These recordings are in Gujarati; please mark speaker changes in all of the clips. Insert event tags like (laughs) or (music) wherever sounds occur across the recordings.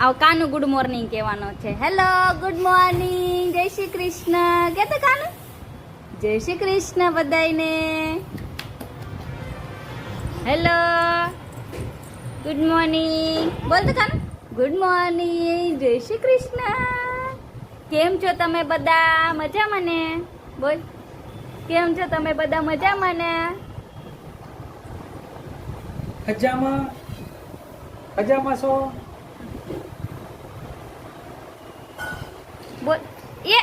Speaker 1: આવ કાનુ ગુડ મોર્નિંગ કહેવાનો છે. હેલો ગુડ મોર્નિંગ જય શ્રી કૃષ્ણ. કે તો કાનુ? જય શ્રી કૃષ્ણ બધાયને. હેલો ગુડ મોર્નિંગ બોલ તો કાનુ. ગુડ મોર્નિંગ જય શ્રી કૃષ્ણ. કેમ છો તમે બધા? મજામાં ને? બોલ. કેમ છો તમે બધા? મજામાં ને?
Speaker 2: અજામાં અજામાં છો
Speaker 1: બોલ એ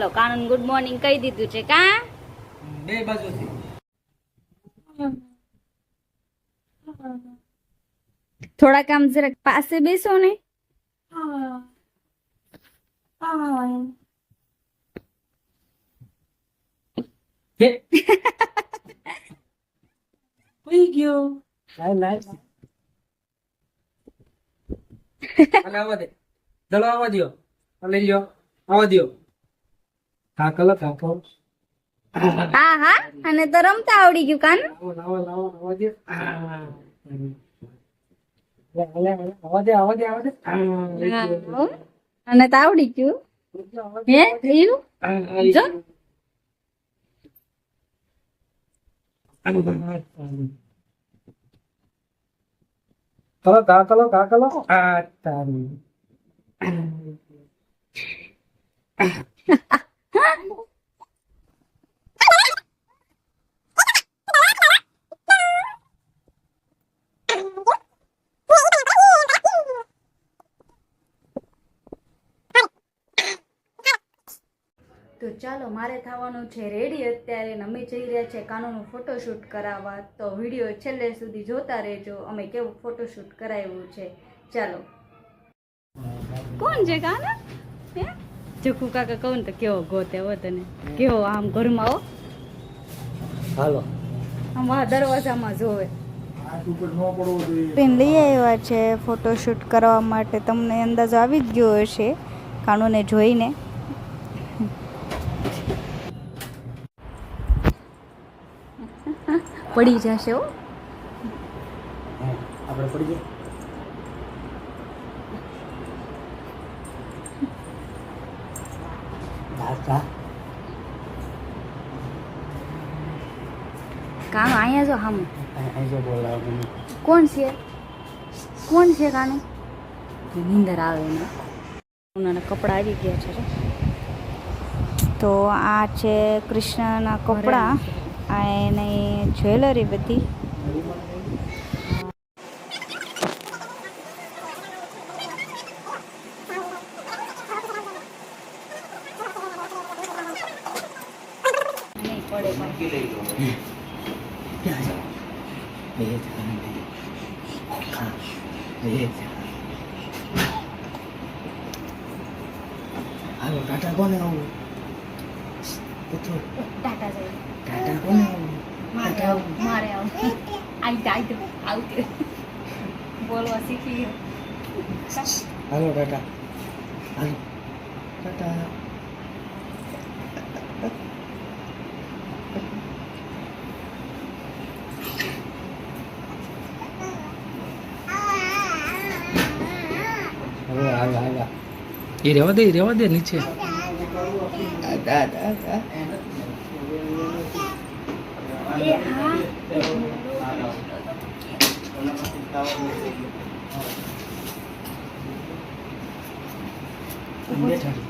Speaker 1: હાલો કાનન ગુડ મોર્નિંગ કહી દીધું છે કા?
Speaker 2: બે બાજુથી.
Speaker 1: થોડા કામ જરાક પાસે બેસો ને. (laughs)
Speaker 2: ગયો. લાય લાય. (laughs) અને આવવા દે. લઈ લ્યો. આવવા દ્યો. કાકલો કાકો
Speaker 1: હા હા અને તો રમતા આવડી ગયું કાન
Speaker 2: લાવો લાવો લાવો આવવા દ્યો આ. લે, લે, લે, આવવા દે આવવા દે આવવા દે આ, લઈ ગયો.
Speaker 1: અને તો આવડી ગયું
Speaker 2: આવવા દે,
Speaker 1: હે
Speaker 2: આવવા દે.
Speaker 1: એવું
Speaker 2: આ, આવી
Speaker 1: જો.
Speaker 2: ગયું. ચલો કાકલો કાકલો આ તારી
Speaker 1: તો ચાલો મારે થવાનું છે રેડી અત્યારે અમે જઈ રહ્યા છે કાનોનું ફોટોશૂટ કરાવવા તો વીડિયો છેલ્લે સુધી જોતા રહેજો. અમે કેવું ફોટોશૂટ કરાવ્યું છે. ચાલો. કોણ છે કાના? હે? ચકુ કાકા કહું તો કેવો ગોતે હો તને. કેવો આમ ઘરમાં હો?
Speaker 2: હાલો.
Speaker 1: આમ દરવાજામાં જોવે. પેન લઈ આવ્યા છે ફોટોશૂટ કરવા માટે. તમને અંદાજો આવી જ ગયો હશે કાનોને જોઈને. પડી જશે હો.
Speaker 2: આપણે પડી જાય કામ
Speaker 1: કાનો અહીંયા જો હમ. કોણ છે? કોણ છે કાનું? નીંદર આવે એને. ઉનાના કપડાં આવી ગયા છે તો આ છે કૃષ્ણના કપડાં. આ એની જ્વેલરી બધી.
Speaker 2: કોને આવું? પૂછો.
Speaker 1: ટાટા જાય
Speaker 2: ટાટા કોને
Speaker 1: મારે આવું? મારે આવું. આઈ જા આવતી બોલવા શીખી
Speaker 2: હાલો ટાટા. હાલો. ટાટા. એ રેવા દે રેવા દે નીચે. દાદા
Speaker 1: એ હા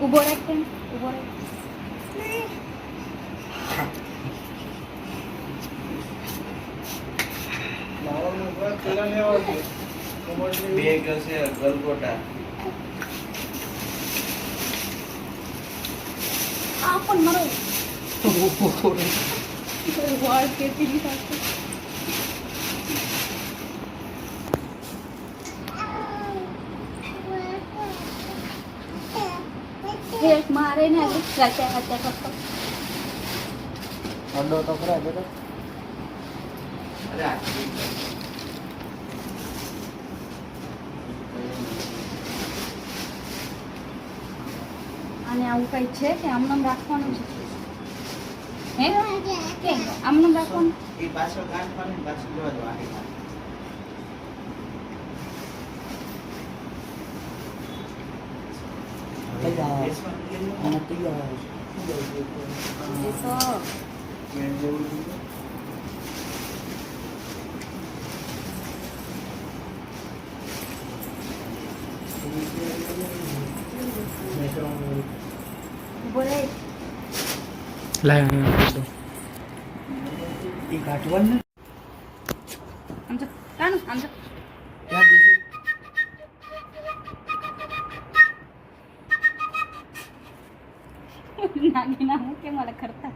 Speaker 1: ઊભો રાખ ઊભો રાખ
Speaker 3: બેગ હશે ગલગોટા
Speaker 1: પણ મારો વાળ કેતી છે એક મારે ને રચ્યા રચ્યા કરતો.
Speaker 2: અડો તો ખરા બેટા
Speaker 3: અરે
Speaker 1: અને આવું કઈ છે કે આમનામ રાખવાનું છે? હે? કે આમનું રાખવાનું?
Speaker 3: એ પાછળ ગાંઠ પર પાછળ જોવા દો આખી ગાંઠ. બેસવાનું કેવું?
Speaker 1: એ તો
Speaker 3: ચેન જેવું છે.
Speaker 1: ઊભો રહે
Speaker 2: લાય
Speaker 3: એ કાઢવાનું ને?
Speaker 1: આમ જો કાનું આમ જો
Speaker 3: ત્યાં
Speaker 1: નાની ના હું કેમ મને કરતા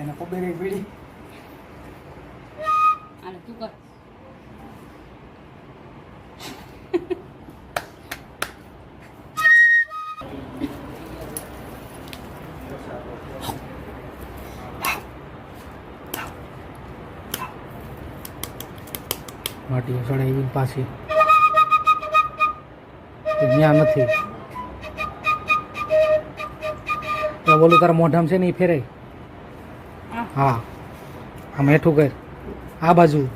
Speaker 3: એને ખબર પડી.
Speaker 2: માટી સડાઈ પાછી. ત્યાં નથી. તો બોલું તારા મોઢામ છે ને એ ફેરાય.
Speaker 1: હા.
Speaker 2: હા. આમ હેઠું કર. આ બાજુ.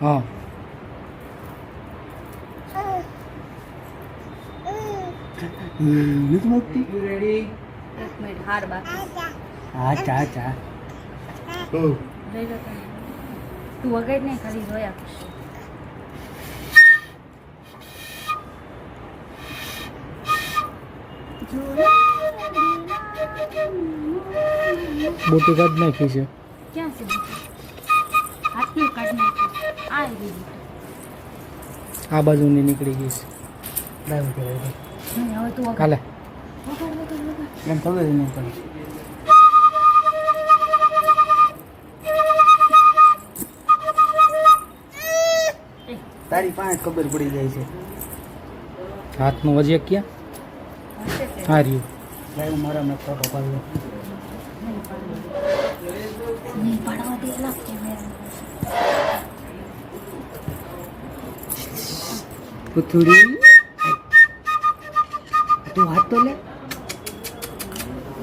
Speaker 2: હા.
Speaker 3: રેડી
Speaker 1: એક મિનિટ હાર બાકી.
Speaker 3: હા ચા ચા.
Speaker 1: તું વગાડ નહીં ખાલી જોયા કરશે
Speaker 2: બોટી કાઢ નાખી છે.
Speaker 1: ક્યાં છે કાઢ આ બાજુ
Speaker 2: આ બાજુની નીકળી ગઈ છે.
Speaker 1: નહીં હવે તું
Speaker 2: કાલે
Speaker 3: એમ ખબર જ નહીં પડી. તારી પાસે ખબર પડી જાય છે.
Speaker 2: હાથનું વજે ક્યાં. આ રહ્યું.
Speaker 3: ડ્રાઈવર મારા મેં ફોટો પાડ્યો. પુથુડી.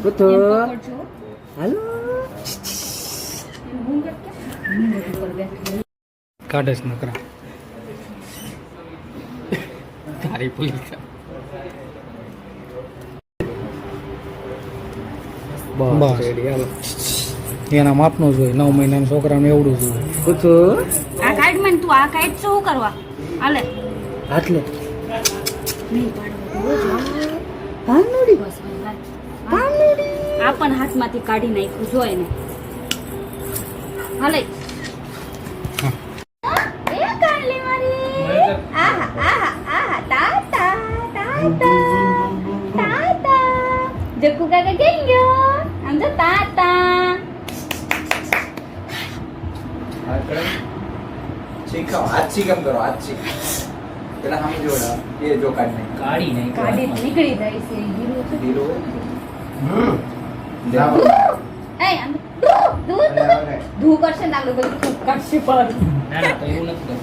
Speaker 1: પકડજો.
Speaker 3: હાલો
Speaker 1: એમ હું કર કે? હું બધું કર બે.
Speaker 2: કાઢે છે નકરા તારી પોલીસ બસ એના માપનું જોઈએ નવ મહિનાના છોકરાને એવડું જોઈએ
Speaker 3: પુથુ
Speaker 1: આ કાઢ મને તું આ કાઢ શું કરવા હાલે
Speaker 3: હાથ લે
Speaker 1: જો.
Speaker 3: ભાનુડી
Speaker 1: બસ. આ પણ હાથમાંથી કાઢી નાખ્યું જો એને. હાલે. એ કાલી મારી. આહા આહા આહા. તાતા તાતા તાતા જક્કુ કાકા કેમ ગયો આમ જો તાતા
Speaker 3: શીખાવ હાથ શીખમ કરો હાથ શીખ પેલા સામે જોડા એ જો કાઢ નહીં
Speaker 2: કાઢી નહીં
Speaker 1: કાઢી નીકળી જાય છે એ આમ ધૂ ધૂ ધૂ ધૂ કરશે ને આગળ બધું ધૂ કરશે પર
Speaker 2: ના ના તો એવું નથી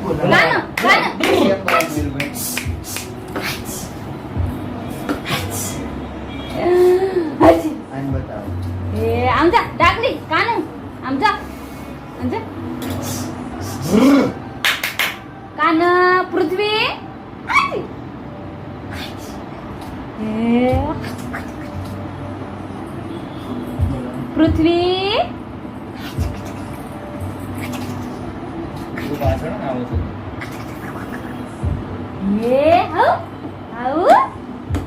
Speaker 2: કરવું
Speaker 1: ગાનો ગાનો હાજી
Speaker 3: બતાવો
Speaker 1: એ આમ જા ડાકડી કાનુ આમ જા આમ જા કાન પૃથ્વી પૃથ્વી એ હઉ આવું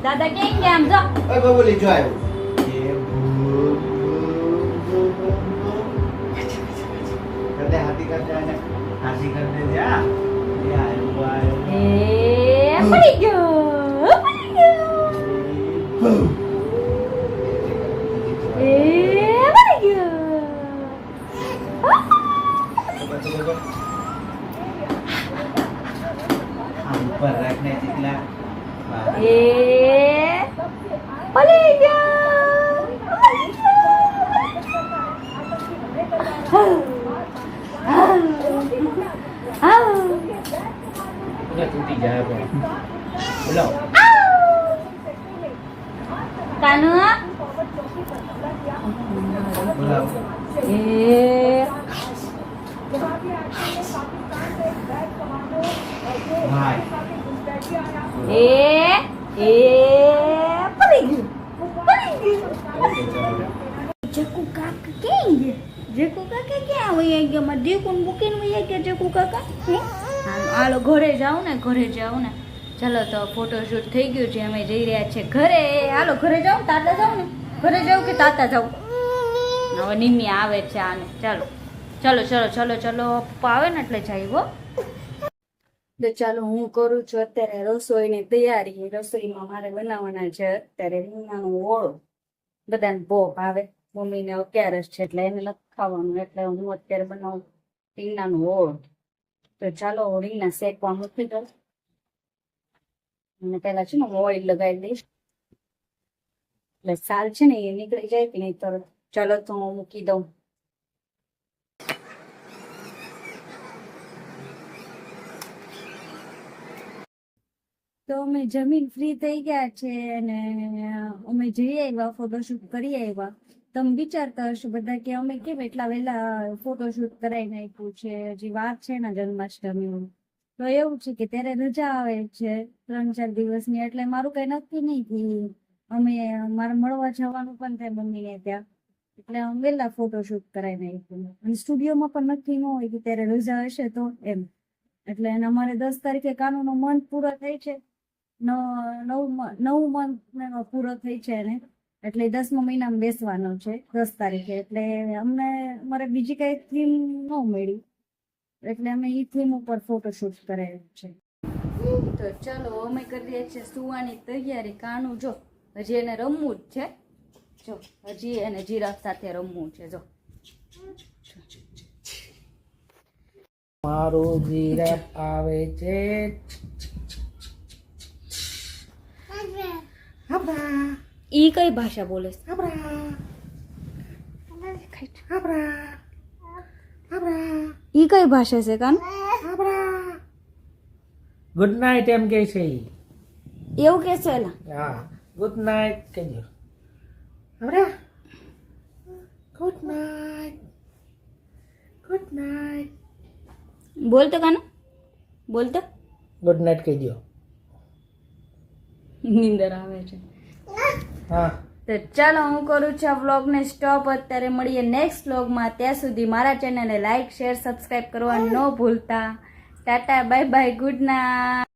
Speaker 1: દાદા કેમ ગયા આમ જો.
Speaker 3: બોલી જો આવ્યો રાખને ચીકલા વાહ.
Speaker 1: એ પડી ગયો પડી ગયો આવ. આવ.
Speaker 3: તૂટી
Speaker 1: એ એ જકુ કાકા ક્યાં ગયા? જકુ કાકા ક્યાં ઘરે જાઉં ને, ઘરે જાઉં ને. ચાલો તો ફોટોશૂટ થઈ ગયું છે, અમે જઈ રહ્યા છે ઘરે. હાલો, ઘરે જાઉં તાતા જાઉં ને? ઘરે જાઉં કે તાતા જાઉં? હવે નિમી આવે છે આને. ચાલો ચાલો ચાલો ચાલો ચાલો, પપ્પા આવે ને એટલે જાય હો. તો ચાલો હું કરું છું અત્યારે રસોઈની તૈયારી. રસોઈમાં મારે બનાવવાના છે અત્યારે રીંગણાનો ઓળો. બધાને બહુ ભાવે. મમ્મીને અગિયારસ છે એટલે એને નથી એટલે હું અત્યારે બનાવું રીંગણાનો ઓળો. તો ચાલો રીંગણા શેકવા મૂકી દઉં. અને પેલા છે ને ઓઇલ લગાવી દઈશ. એટલે સાલ છે ને એ નીકળી જાય કે નહીં તો ચાલો તો હું મૂકી દઉં. તો અમે જમીન ફ્રી થઈ ગયા છે અને અમે જઈ આવ્યા ફોટોશૂટ કરી આવ્યા. તમે વિચારતા હશો બધા કે અમે કેમ એટલા વહેલા ફોટોશૂટ કરાવી નાખ્યું છે? હજી વાર છે ને જન્માષ્ટમીનું તો એવું છે કે ત્યારે રજા આવે છે, ત્રણ ચાર દિવસની, એટલે મારું કઈ નક્કી નહીં થયું અમે, મારે મળવા જવાનું પણ થાય મમ્મીને ત્યાં. એટલે અમે વહેલા ફોટોશૂટ કરાવી નાખ્યું. અને સ્ટુડિયોમાં પણ નક્કી ન હોય કે ત્યારે રજા હશે તો એમ. એટલે અમારે દસ તારીખે કાનૂનો મંથ પૂરો થાય છે. નવ નવ મંથ પૂરો થઈ છે એને. એટલે દસમો મહિનામાં બેસવાનો છે દસ તારીખે. એટલે અમને અમારે બીજી કઈ થીમ ન મળી. એટલે અમે એ થીમ ઉપર ફોટોશૂટ કરાવ્યું છે. તો ચલો અમે કરીએ છીએ સુવાની તૈયારી. કાનું જો હજી એને રમવું જ છે. જો હજી એને જીરાફ સાથે રમવું છે જો.
Speaker 2: મારો જીરાફ આવે છે.
Speaker 1: ઈ કઈ ભાષા બોલે છે? ઈ કઈ ભાષા છે કાન?
Speaker 2: ગુડ નાઇટ એમ કે છે ઈ.
Speaker 1: એવું કે છે
Speaker 2: હા ગુડ નાઇટ કહેજો. હમણાં ગુડ નાઇટ ગુડ નાઇટ
Speaker 1: બોલતો કાનો? બોલતો?
Speaker 2: ગુડ નાઇટ કહેજો.
Speaker 1: નીંદર આવે છે. તો ચાલો હું કરું છું આ વ્લોગને સ્ટોપ અત્યારે મળીએ નેક્સ્ટ વ્લોગમાં. ત્યાં સુધી મારા ચેનલને લાઇક શેર સબસ્ક્રાઈબ કરવા ન ભૂલતા. Tata bye bye good night